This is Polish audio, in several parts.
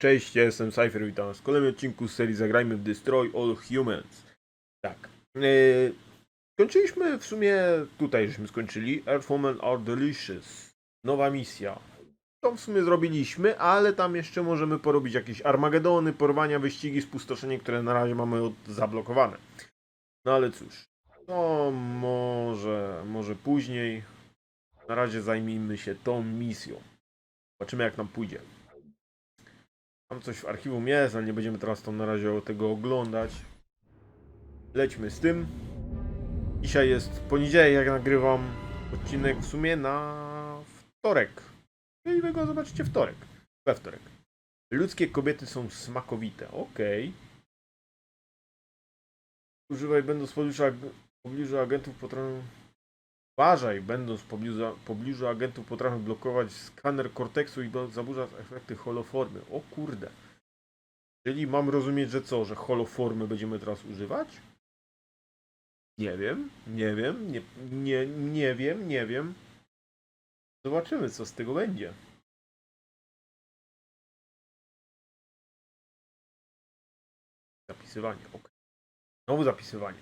Cześć, ja jestem Cypher, witam was w kolejnym odcinku z serii Zagrajmy w Destroy All Humans. Tak. Yy, skończyliśmy w sumie, tutaj żeśmy skończyli, Earthwomen are Delicious. Nowa misja. To w sumie zrobiliśmy, ale tam jeszcze możemy porobić jakieś Armagedony, porwania, wyścigi, spustoszenie, które na razie mamy zablokowane. No ale cóż, no może, może później. Na razie zajmijmy się tą misją. Zobaczymy jak nam pójdzie. Tam coś w archiwum jest, ale nie będziemy teraz tam na razie tego oglądać. Lećmy z tym. Dzisiaj jest poniedziałek, jak nagrywam odcinek w sumie na wtorek. Czyli wy go zobaczycie wtorek. We wtorek. Ludzkie kobiety są smakowite. Okej. Używaj będąc w pobliżu agentów potrafią... Uważaj, będąc w pobliżu, pobliżu agentów potrafią blokować skaner korteksu i zaburzać efekty holoformy. O kurde. Czyli mam rozumieć, że co, że holoformy będziemy teraz używać? Nie wiem, nie wiem, nie, nie, nie wiem, nie wiem. Zobaczymy, co z tego będzie. Zapisywanie, ok. Znowu zapisywanie.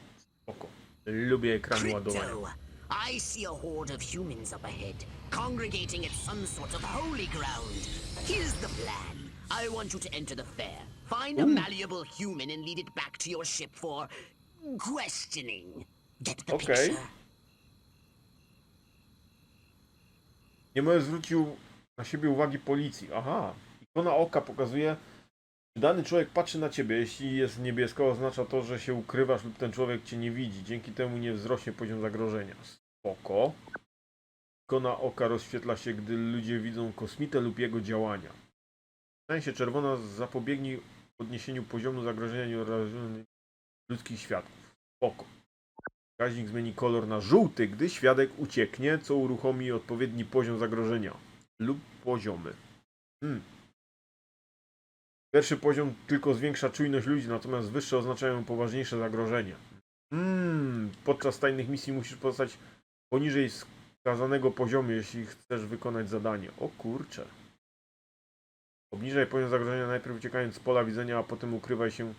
Oko. Lubię ekran ładowania. I see a horde of humans up ahead, congregating at some sort of holy ground. Here's the plan. I want you to enter the fair, find a malleable human and lead it back to your ship for questioning. Get the Okay. picture? Nie możesz zwrócił na siebie uwagi policji. Aha. Ikona oka pokazuje, dany człowiek patrzy na ciebie. Jeśli jest niebiesko, oznacza to, że się ukrywasz lub ten człowiek cię nie widzi. Dzięki temu nie wzrośnie poziom zagrożenia. Spoko. Ikona oka rozświetla się, gdy ludzie widzą kosmitę lub jego działania. Staje się czerwona, zapobiegnij podniesieniu poziomu zagrożenia nieorażonych ludzkich świadków. Spoko. Wskaźnik zmieni kolor na żółty, gdy świadek ucieknie, co uruchomi odpowiedni poziom zagrożenia lub poziomy. Hmm. Pierwszy poziom tylko zwiększa czujność ludzi, natomiast wyższe oznaczają poważniejsze zagrożenie. Hmm. Podczas tajnych misji musisz pozostać poniżej wskazanego poziomu, jeśli chcesz wykonać zadanie. O kurcze. Obniżaj poziom zagrożenia najpierw uciekając z pola widzenia, a potem ukrywaj się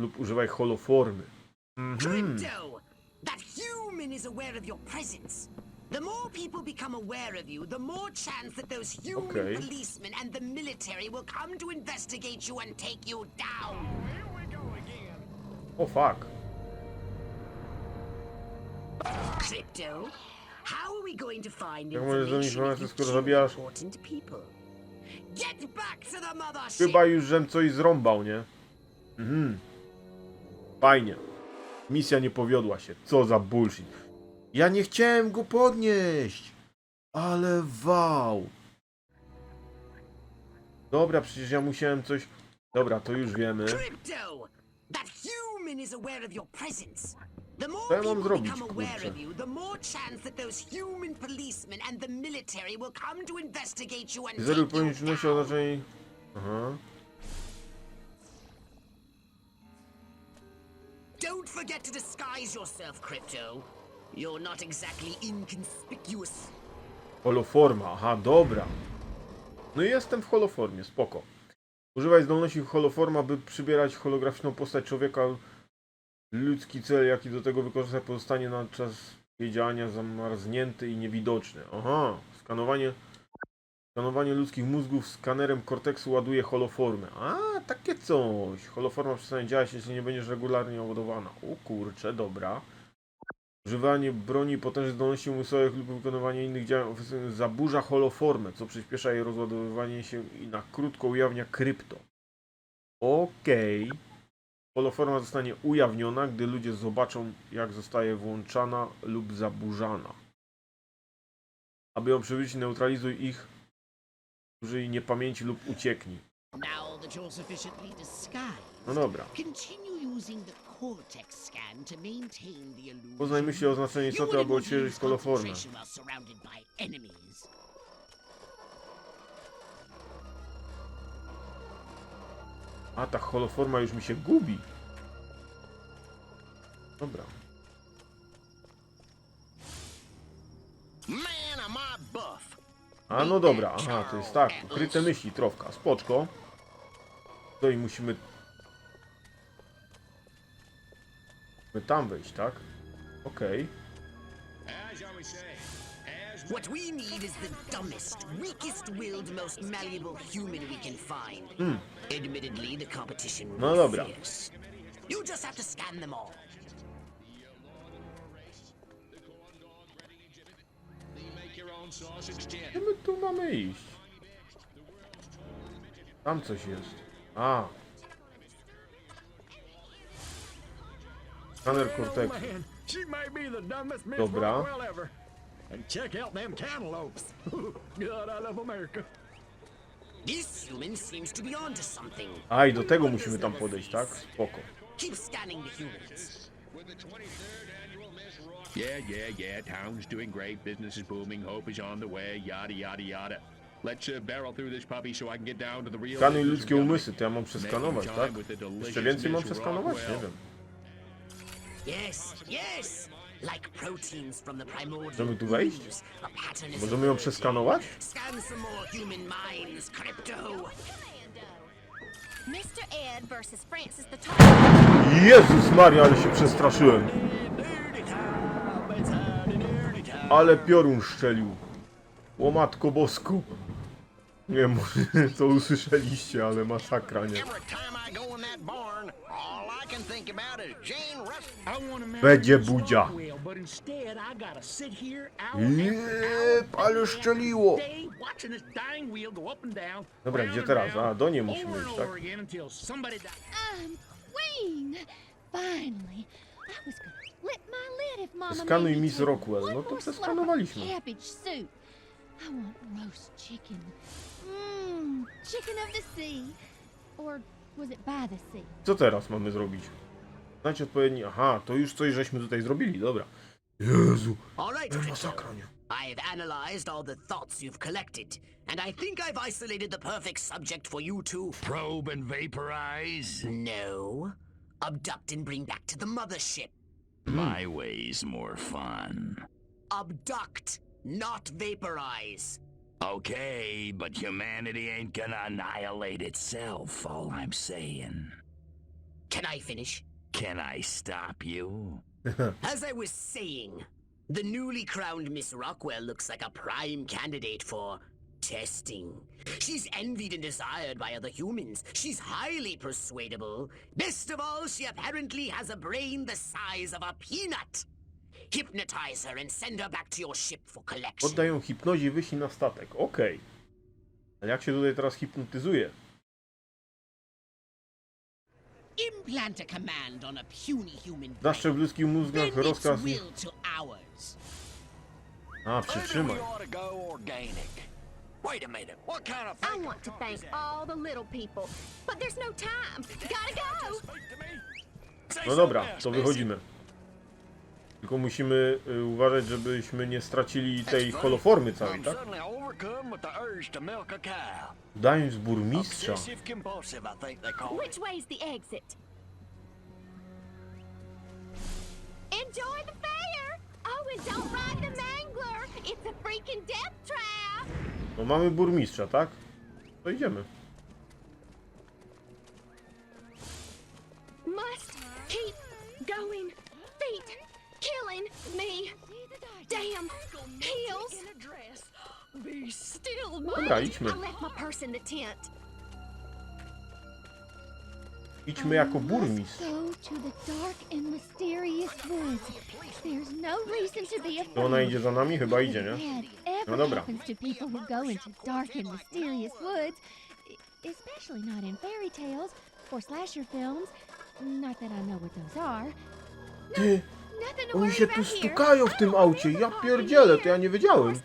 lub używaj holoformy. Mhm. Crypto, that human is aware of your presence. The more people become aware of you, the more chance that those human Okay. policemen and the military will come to investigate you and take you down. O fuck. Crypto, how are we going to find Jak możesz do nich information if informacje, you skoro kill zabijasz? important people? Get back to the mothership! Chyba już żem coś zrąbał, nie? Mhm. Fajnie. Misja nie powiodła się. Co za bullshit. Ja nie chciałem go podnieść. Ale wał. Dobra, przecież ja musiałem coś... Dobra, to już wiemy. Crypto! That human is aware of your presence. The more Co ja mam people zrobić, become aware kurczę? of you, the more chance that those human policemen and the military will come to investigate you and Zero take you powinności down. oznaczeń... Aha. Don't forget to disguise yourself, Crypto. You're not exactly inconspicuous. Holoforma, aha, dobra. No i jestem w holoformie, spoko. Używaj zdolności holoforma, by przybierać holograficzną postać człowieka. Ludzki cel, jaki do tego wykorzystać, pozostanie na czas jej działania zamarznięty i niewidoczny. Aha, skanowanie. Skanowanie ludzkich mózgów skanerem korteksu ładuje holoformę. A, takie coś. Holoforma przestanie działać, jeśli nie będziesz regularnie ładowana. O kurcze, dobra. Używanie broni potężnych zdolności umysłowych lub wykonywanie innych działań zaburza holoformę, co przyspiesza jej rozładowywanie się i na krótko ujawnia krypto. Okej. Holoforma zostanie ujawniona, gdy ludzie zobaczą, jak zostaje włączana lub zaburzana. Aby ją przywrócić, neutralizuj ich, użyj niepamięci lub disguised, No dobra. Continue using the cortex scan to maintain the illusion. Poznaj myśli o znaczeniu You istoty, aby odświeżyć holoformę. concentration while surrounded by enemies. A ta holoforma już mi się gubi. Dobra. A no dobra, aha, to jest tak. Ukryte myśli, trofka, spoczko. To i musimy... My tam wejść, tak? Okej. What we need is the dumbest, weakest-willed, most malleable human we can find. Admittedly, the competition will No be dobra. fierce. You just have to scan them all. Gdzie my tu mamy iść? Tam coś jest. A. Dumbest Miss Dobra. And check out them cantaloupes. God, I love America. This human seems to be onto something. A i do tego musimy tam podejść, tak? Spoko. Keep scanning the humans. Yeah, yeah, yeah. Town's doing great. Business is booming. Hope is on the way. Yada, yada, yada. Let's uh, barrel through this puppy so I can get down to the real. Skanuj ludzkie umysły, to ja mam przeskanować, tak? Jeszcze więcej mam przeskanować? Nie wiem. Yes, yes! Like proteins from the primordial Możemy tu wejść? ooze, a pattern is Możemy ją przeskanować? Scan some more human minds, Crypto! Mr. Ed versus Francis the. Jezus Maria, ale się przestraszyłem. Ale piorun szczelił. Łomatko bosku. Nie wiem, może to usłyszeliście, ale masakra, nie? Here hour Jep, ale szczeliło. Dobra, gdzie teraz? A, do niej musimy iść, tak? Skanuj Miss Rockwell. No to przeskanowaliśmy. I want roast chicken. Mmm, chicken of the sea. Or was it by the sea? Co teraz mamy zrobić? Znajdź odpowiedni... Aha, to już coś żeśmy tutaj zrobili, dobra. Jezu, All right, masakra, nie? I've analyzed all the thoughts you've collected, and I think I've isolated the perfect subject for you to. Probe and vaporize. No. Abduct and bring back to the mothership. My way's more fun. Abduct, not vaporize. Okay, but humanity ain't gonna annihilate itself, all I'm saying. Can I finish? Can I stop you? As I was saying, the newly crowned Miss Rockwell looks like a prime candidate for testing. She's envied and desired by other humans. She's highly persuadable. Best of all, she apparently has a brain the size of a peanut. Hypnotize her and send her back to your ship for collection. Oddają hipnozie i wyślij na statek. Okej. A jak się tutaj teraz hipnotyzuje? Implant a command on a puny human Zawsze brain. w ludzkich mózgach Bend its rozkaz... will to ours. A, Maybe przytrzymaj. we ought to go organic. Wait a minute. What kind of I want to thank all the little people, but there's no time. Gotta go. No dobra, to wychodzimy. Tylko musimy y, uważać, żebyśmy nie stracili tej holoformy całej, tak? Dając burmistrza. Which way's the exit? Enjoy the fair! Oh, and don't ride the mangler! It's a freaking death trap! No mamy burmistrza, tak? To idziemy. Must keep going. Feet killing me. Damn heels. Be still, Dobra, idźmy. I left my purse in the tent. Idźmy jako burmistrz. Go to the dark and mysterious woods. There's no reason to be afraid. To ona idzie za nami? Chyba idzie, nie? Bad ever No dobra. happens to people who go into dark and mysterious woods, e- especially not in fairy tales or slasher films. Not that I know what those are. Oni się tu stukają w tym aucie. Ja pierdzielę, to ja nie wiedziałem.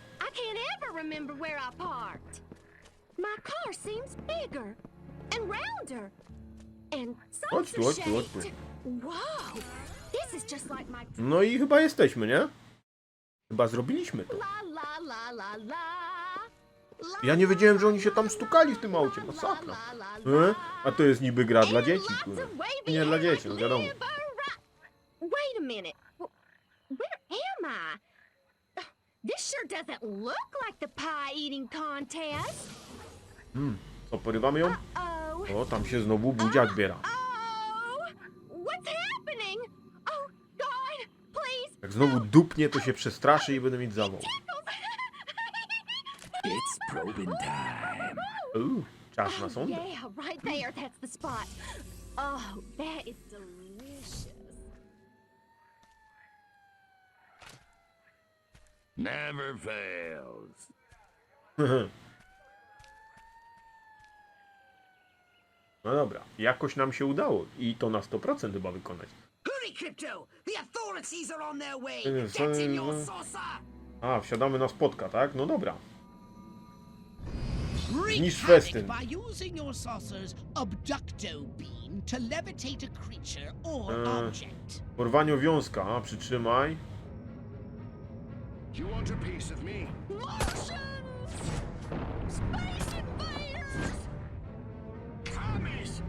Chodź tu, chodź tu, chodź tu. No i chyba jesteśmy, nie? Chyba zrobiliśmy to. Ja nie wiedziałem, że oni się tam stukali w tym aucie. Masakra. E? A to jest niby gra dla dzieci, kurwa. Nie dla dzieci, no wiadomo. Wait a minute. I? Ugh, This sure doesn't look like the pie eating contest. Co, porywamy ją? Oh, Oh. O, tam się znowu budziak biera. Oh! What's happening? Oh, God! Please! Jak znowu dupnie, to się przestraszy i będę mieć zawał. It's probing time. Uuu, czas na sąd. Yeah, right there. That's the spot. Oh, that is delicious. Never fails. No dobra, jakoś nam się udało i to na 100% chyba wykonać. Hurry, Crypto! The authorities are on their way! Yeah, Get in your so- saucer! A, wsiadamy na spotka, tak? No dobra. Havoc festyn. by using your saucer's You want a piece of me? Martians! Space invaders! Commies!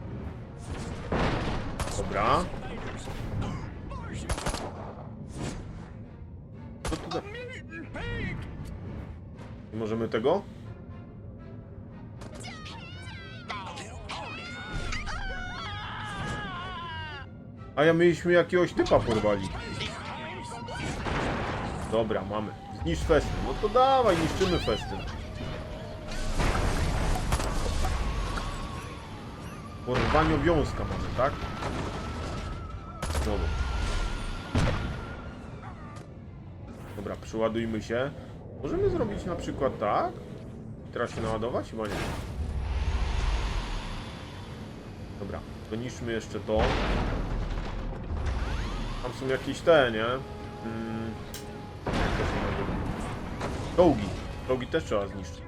Dobra. Co tu za... Nie możemy tego? A ja mieliśmy jakiegoś typa porwali. Dobra, mamy. Zniszcz festyn. No to dawaj, niszczymy festyn. Porwanie wiązka mamy, tak? Znowu. Dobra, przyładujmy się. Możemy zrobić na przykład tak. I teraz się naładować? Chyba nie. Dobra, to niszczmy jeszcze to. Tam są jakieś te, nie? Mm. Czołgi. Czołgi też trzeba zniszczyć.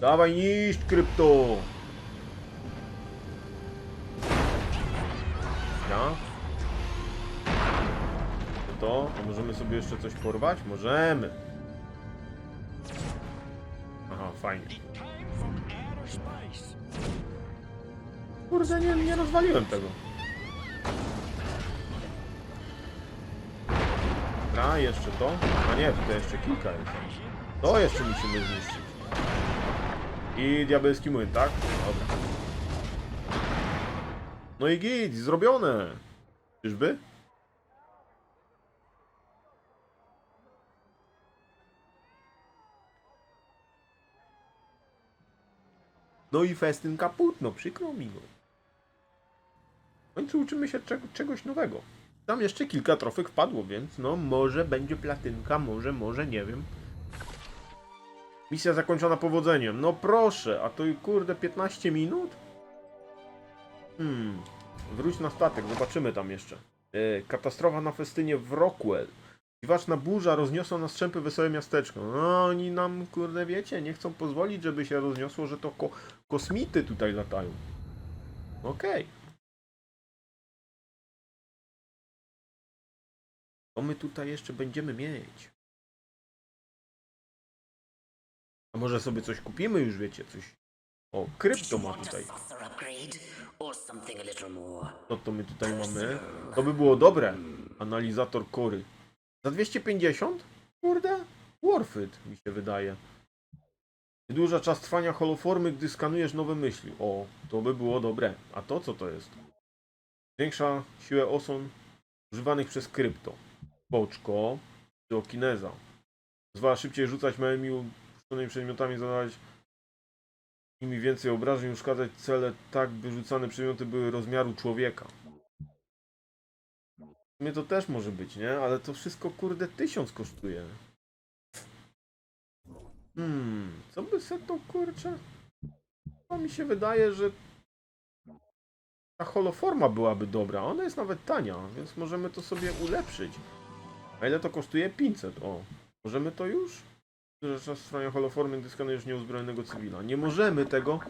Dawaj niszcz krypto! Ja? To to? A możemy sobie jeszcze coś porwać? Możemy! Aha, fajnie. Kurde, nie, nie rozwaliłem tego. A, jeszcze to? A nie, tutaj jeszcze kilka jest. To jeszcze musimy zniszczyć. I diabelski młyn, tak? Dobra. No i git, zrobione! Czyżby? No i festyn kaput, no przykro mi go. W końcu uczymy się czeg- czegoś nowego. Tam jeszcze kilka trofek wpadło, więc no może będzie platynka, może, może, nie wiem. Misja zakończona powodzeniem. No proszę, a to i kurde 15 minut? Hmm. Wróć na statek, zobaczymy tam jeszcze. E, katastrofa na festynie w Rockwell. Dziwaczna burza rozniosła na strzępy wesołe miasteczko. No oni nam, kurde, wiecie, nie chcą pozwolić, żeby się rozniosło, że to ko kosmity tutaj latają. Okej. Co my tutaj jeszcze będziemy mieć? A może sobie coś kupimy już, wiecie, coś. O, krypto ma tutaj. Co to my tutaj mamy? To by było dobre. Analizator kory. Za 250? Kurde, worth it, mi się wydaje. Wydłuża czas trwania holoformy, gdy skanujesz nowe myśli. O, to by było dobre. A to co to jest? Zwiększa siłę oson używanych przez krypto. Boczko, teokineza. Pozwala szybciej rzucać małymi uszczonymi przedmiotami, zadawać nimi więcej obrażeń, uszkadzać cele tak, by rzucane przedmioty były rozmiaru człowieka. Sumie to też może być, nie? Ale to wszystko kurde tysiąc kosztuje. Hmm, co by se to kurczę? To mi się wydaje, że ta holoforma byłaby dobra. Ona jest nawet tania, więc możemy to sobie ulepszyć. A ile to kosztuje? 500. O, możemy to już? Że czas trwania holoformy, skanujesz nieuzbrojonego cywila. Nie możemy tego,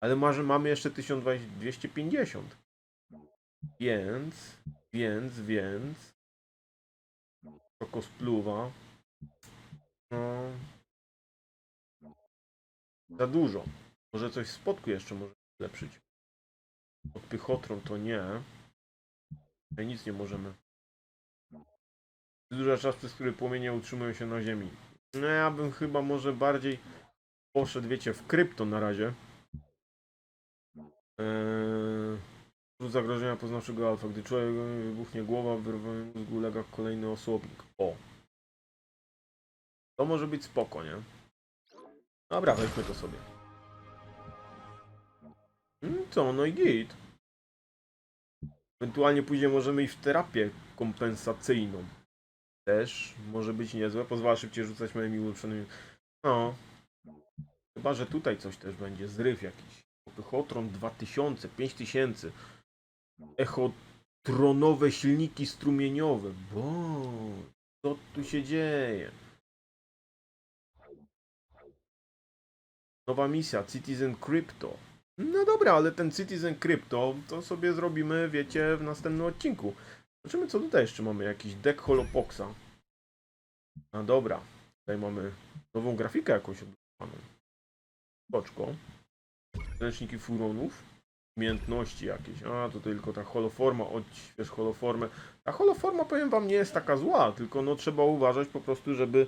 ale może mamy jeszcze 1250. Więc, więc, więc. Oko spluwa. No. Za dużo. Może coś w spodku jeszcze może lepszyć. Odpychotron to nie. Tutaj nic nie możemy. Duża czas, przez który płomienie utrzymują się na ziemi. No ja bym chyba może bardziej poszedł, wiecie, w krypto na razie. Eee, zagrożenia poznawczego alfa. Gdy człowiek wybuchnie głowa, w wyrwanym mózgu ulega kolejny osłownik. O. To może być spoko, nie? Dobra, weźmy to sobie. Mm, Co, no i git. Ewentualnie później możemy iść w terapię kompensacyjną. Też może być niezłe. Pozwala szybciej rzucać moimi ulepszonymi. No. Chyba, że tutaj coś też będzie. Zryw jakiś. Pychotron 2000, 5000. Echotronowe silniki strumieniowe. Bo co tu się dzieje? Nowa misja, Citizen Crypto. No dobra, ale ten Citizen Crypto to sobie zrobimy, wiecie, w następnym odcinku. Zobaczymy, co tutaj jeszcze mamy. Jakiś deck Holopoxa. A dobra, tutaj mamy nową grafikę jakąś odblokowaną. Boczko. Ręczniki furonów. Umiejętności jakieś. A, to tylko ta holoforma, odśwież holoformę. Ta holoforma, powiem wam, nie jest taka zła, tylko no trzeba uważać po prostu, żeby,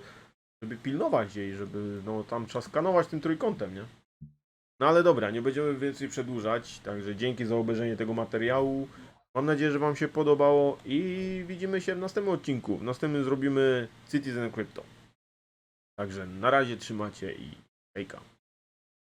żeby pilnować jej, żeby, no tam trzeba skanować tym trójkątem, nie? No ale dobra, nie będziemy więcej przedłużać, także dzięki za obejrzenie tego materiału. Mam nadzieję, że wam się podobało i widzimy się w następnym odcinku. W następnym zrobimy Citizen Crypto. Także na razie trzymacie i hejka.